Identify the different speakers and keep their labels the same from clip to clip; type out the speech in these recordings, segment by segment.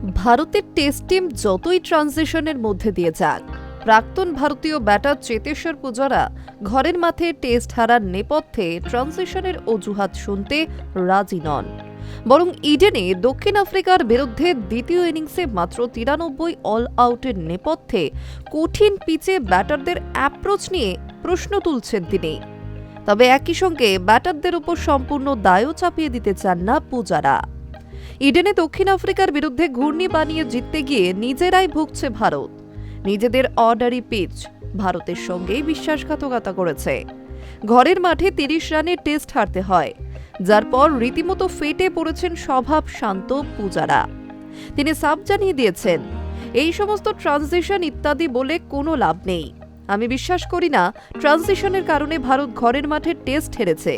Speaker 1: ভারতের test team যতই ট্রানজিশনের মধ্যে দিয়ে যাক, প্রাক্তন ভারতীয় ব্যাটার চেতেশ্বর পূজারা ঘরের মাঠে টেস্ট হারার নেপথ্যে ট্রানজিশনের অজুহাত শুনতে রাজি নন। বরং ইডেনে দক্ষিণ আফ্রিকার বিরুদ্ধে দ্বিতীয় ইনিংসে মাত্র তিরানব্বই অল আউটের নেপথ্যে কঠিন পিচে ব্যাটারদের অ্যাপ্রোচ নিয়ে প্রশ্ন তুলছেন তিনি। তবে একই সঙ্গে ব্যাটারদের উপর সম্পূর্ণ দায়ও চাপিয়ে দিতে চান না পূজারা। ইডেনে দক্ষিণ আফ্রিকার বিরুদ্ধে ঘূর্ণি বানিয়ে জিততে গিয়ে নিজেরাই ভুগছে ভারত। নিজেদের অর্ডারি পিচ ভারতের সঙ্গেই বিশ্বাসঘাতকতা করেছে। ঘরের মাঠে তিরিশ রানের টেস্ট হারতে হয়, যার পর রীতিমতো ফেটে পড়েছেন স্বভাব শান্ত পূজারা। তিনি সাফ জানিয়ে দিয়েছেন, এই সমস্ত ট্রানজিশন ইত্যাদি বলে কোনো লাভ নেই। আমি বিশ্বাস করি না, ট্রানজিশনের কারণে ভারত ঘরের মাঠে টেস্ট হেরেছে।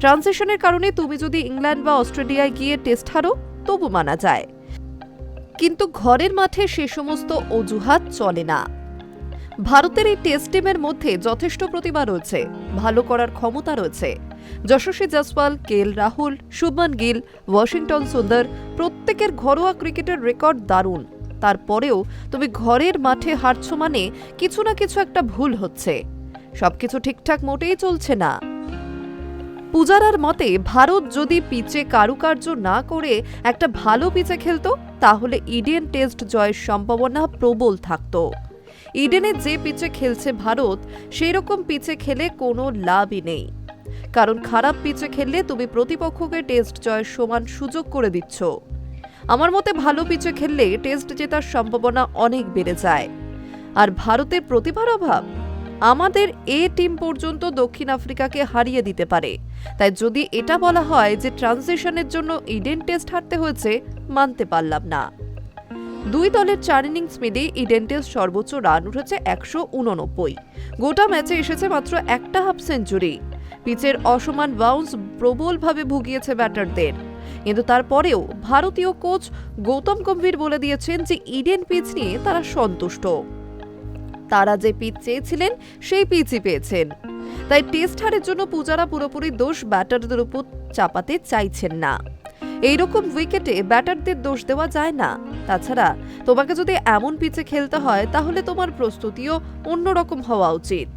Speaker 1: ট্রানজিশনের কারণে তুমি যদি ইংল্যান্ড বা অস্ট্রেলিয়ায় গিয়ে টেস্ট হারো, তবু মানা যায়। কিন্তু ঘরের মাঠে সে সমস্ত অজুহাত চলে না। ভারতের এই টেস্ট টিমের মধ্যে যথেষ্ট প্রতিভা রয়েছে, ভালো করার ক্ষমতা রয়েছে। যশস্বী জসওয়াল কেএল রাহুল, শুভমান গিল, ওয়াশিংটন সুন্দর, প্রত্যেকের ঘরোয়া ক্রিকেটের রেকর্ড দারুণ। তারপরেও তুমি ঘরের মাঠে হারছো মানে কিছু না কিছু একটা ভুল হচ্ছে। সবকিছু ঠিকঠাক মোটেই চলছে না। পূজারার মতে, ভারত যদি পিচে কারুকার্য না করে একটা ভালো পিচে খেলতো, তাহলে ইডেন টেস্ট জয়ের সম্ভাবনা প্রবল থাকতো। ইডেনে যে পিচে খেলছে ভারত সেই রকম পিচে খেলে কোনো লাভই নেই। কারণ খারাপ পিচে খেললে তুমি প্রতিপক্ষকে টেস্ট জয়ের সমান সুযোগ করে দিচ্ছ। আমার মতে, ভালো পিচে খেললে টেস্ট জেতার সম্ভাবনা অনেক বেড়ে যায়। আর ভারতের প্রতিভার অভাব? আমাদের এ টিম পর্যন্ত দক্ষিণ আফ্রিকাকে হারিয়ে দিতে পারে। তাই যদি এটা বলা হয় যে ট্রানজিশনের জন্য ইডেন টেস্ট হারতে হয়েছে, মানতে পারলাম না। দুই দলের চার ইনিংস ইডেন টেস্ট সর্বোচ্চ রান উঠেছে একশো উননব্বই। গোটা ম্যাচে এসেছে মাত্র একটা হাফ সেঞ্চুরি। পিচের অসমান বাউন্স প্রবলভাবে ভুগিয়েছে ব্যাটারদের। কিন্তু তারপরেও ভারতীয় কোচ গৌতম গম্ভীর বলে দিয়েছেন যে ইডেন পিচ নিয়ে তারা সন্তুষ্ট। তারা যে পিচ চেয়েছিলেন, সেই পিচই পেয়েছেন। তাই টেস্ট হারের জন্য পূজারা পুরোপুরি দোষ ব্যাটারদের উপর চাপাতে চাইছেন না। এইরকম উইকেটে ব্যাটারদের দোষ দেওয়া যায় না। তাছাড়া তোমাকে যদি এমন পিচে খেলতে হয়, তাহলে তোমার প্রস্তুতিও অন্যরকম হওয়া উচিত।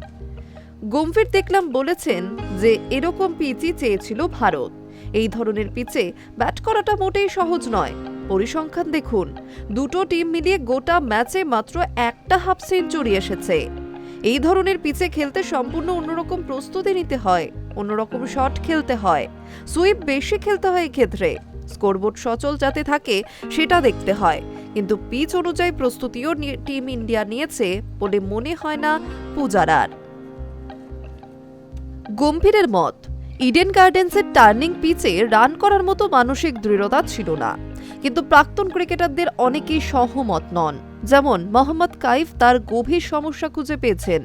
Speaker 1: গম্ভীর দেখলাম বলেছেন যে, এরকম পিচই চেয়েছিল ভারত। এই ধরনের পিচে ব্যাট করাটা মোটেই সহজ নয়। পরিসংখ্যান দেখুন। দুটো টিম মিলিয়ে গোটা ম্যাচে মাত্র একটা হাফ সেঞ্চুরি এসেছে। এই ধরনের পিচে খেলতে সম্পূর্ণ অন্যরকম প্রস্তুতি নিতে হয়, অন্যরকম শট খেলতে হয়, সুইপ বেশি খেলতে হয় এক্ষেত্রে স্কোরবোর্ড সচল যাতে থাকে, সেটা দেখতে হয়। কিন্তু পিচ অনুযায়ী প্রস্তুতিও টিম ইন্ডিয়া নিয়েছে বলে মনে হয় না পূজারার। গম্ভীরের মত, ইডেন গার্ডেন্সের টার্নিং পিচে রান করার মতো মানসিক দৃঢ়তা ছিল না। কিন্তু প্রাক্তন ক্রিকেটারদের অনেকেই সহমত নন। যেমন মোহাম্মদ কাইফ তার গভীর সমস্যা খুঁজে পেয়েছেন।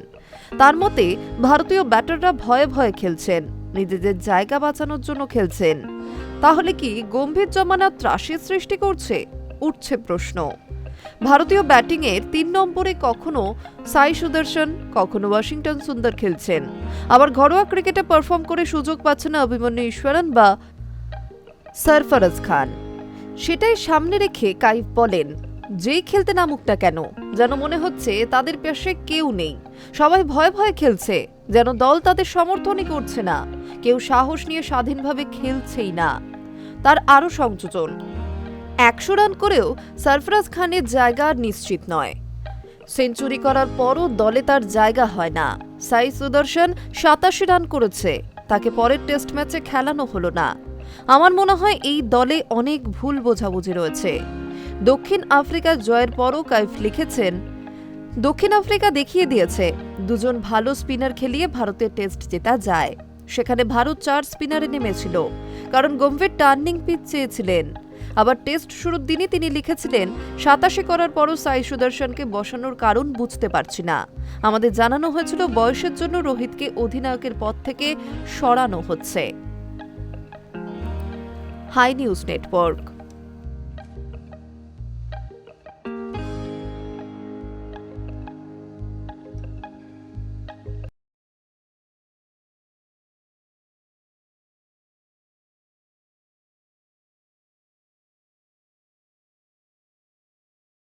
Speaker 1: তার মতে, ভারতীয় ব্যাটাররা ভয়ে ভয়ে খেলছেন, নিজেদের জায়গা বাঁচানোর জন্য খেলছেন। তাহলে কি গম্ভীর জমানা ত্রাসের সৃষ্টি করছে? উঠছে প্রশ্ন। ভারতীয় ব্যাটিংয়ের তিন নম্বরে কখনো সাই সুদর্শন, কখনো ওয়াশিংটন সুন্দর খেলছেন। আবার ঘরোয়া ক্রিকেটে পারফর্ম করে সুযোগ পাচ্ছে না অভিমন্যু ঈশ্বরন বা সরফরাজ খান। সেটাই সামনে রেখে কাইফ বলেন যেই খেলতে নামুক না কেন, যেন মনে হচ্ছে তাদের পেশে কেউ নেই। সবাই ভয়ে ভয়ে খেলছে, যেন দল তাদের সমর্থনই করছে না। কেউ সাহস নিয়ে স্বাধীনভাবে খেলছেই না। তার আরও সংযোজন, একশো রান করেও সরফরাজ খানের জায়গা নিশ্চিত নয়। সেঞ্চুরি করার পরও দলে তার জায়গা হয় না। সাই সুদর্শন সাতাশি রান করেছে, তাকে পরের টেস্ট ম্যাচে খেলানো হলো না। আমার মনে হয় এই দলে অনেক ভুল বোঝাবুঝি রয়েছে। দক্ষিণ আফ্রিকা জয়ের পরও কাইফ লিখেছেন, দক্ষিণ আফ্রিকা দেখিয়ে দিয়েছে, দুজন ভালো স্পিনার খেলিয়ে ভারতের টেস্ট জেতা যায়। সেখানে ভারত চার স্পিনারে নেমেছিল, কারণ গম্ভীর টার্নিং পিচ চেয়েছিলেন। আবার টেস্ট শুরুর দিনই তিনি লিখেছিলেন, সাতাশে করার পরও সাই সুদর্শনকে বসানোর কারণ বুঝতে পারছি না। আমাদের জানানো হয়েছিল, বয়সের জন্য রোহিতকে অধিনায়কের পদ থেকে সরানো হচ্ছে। High news network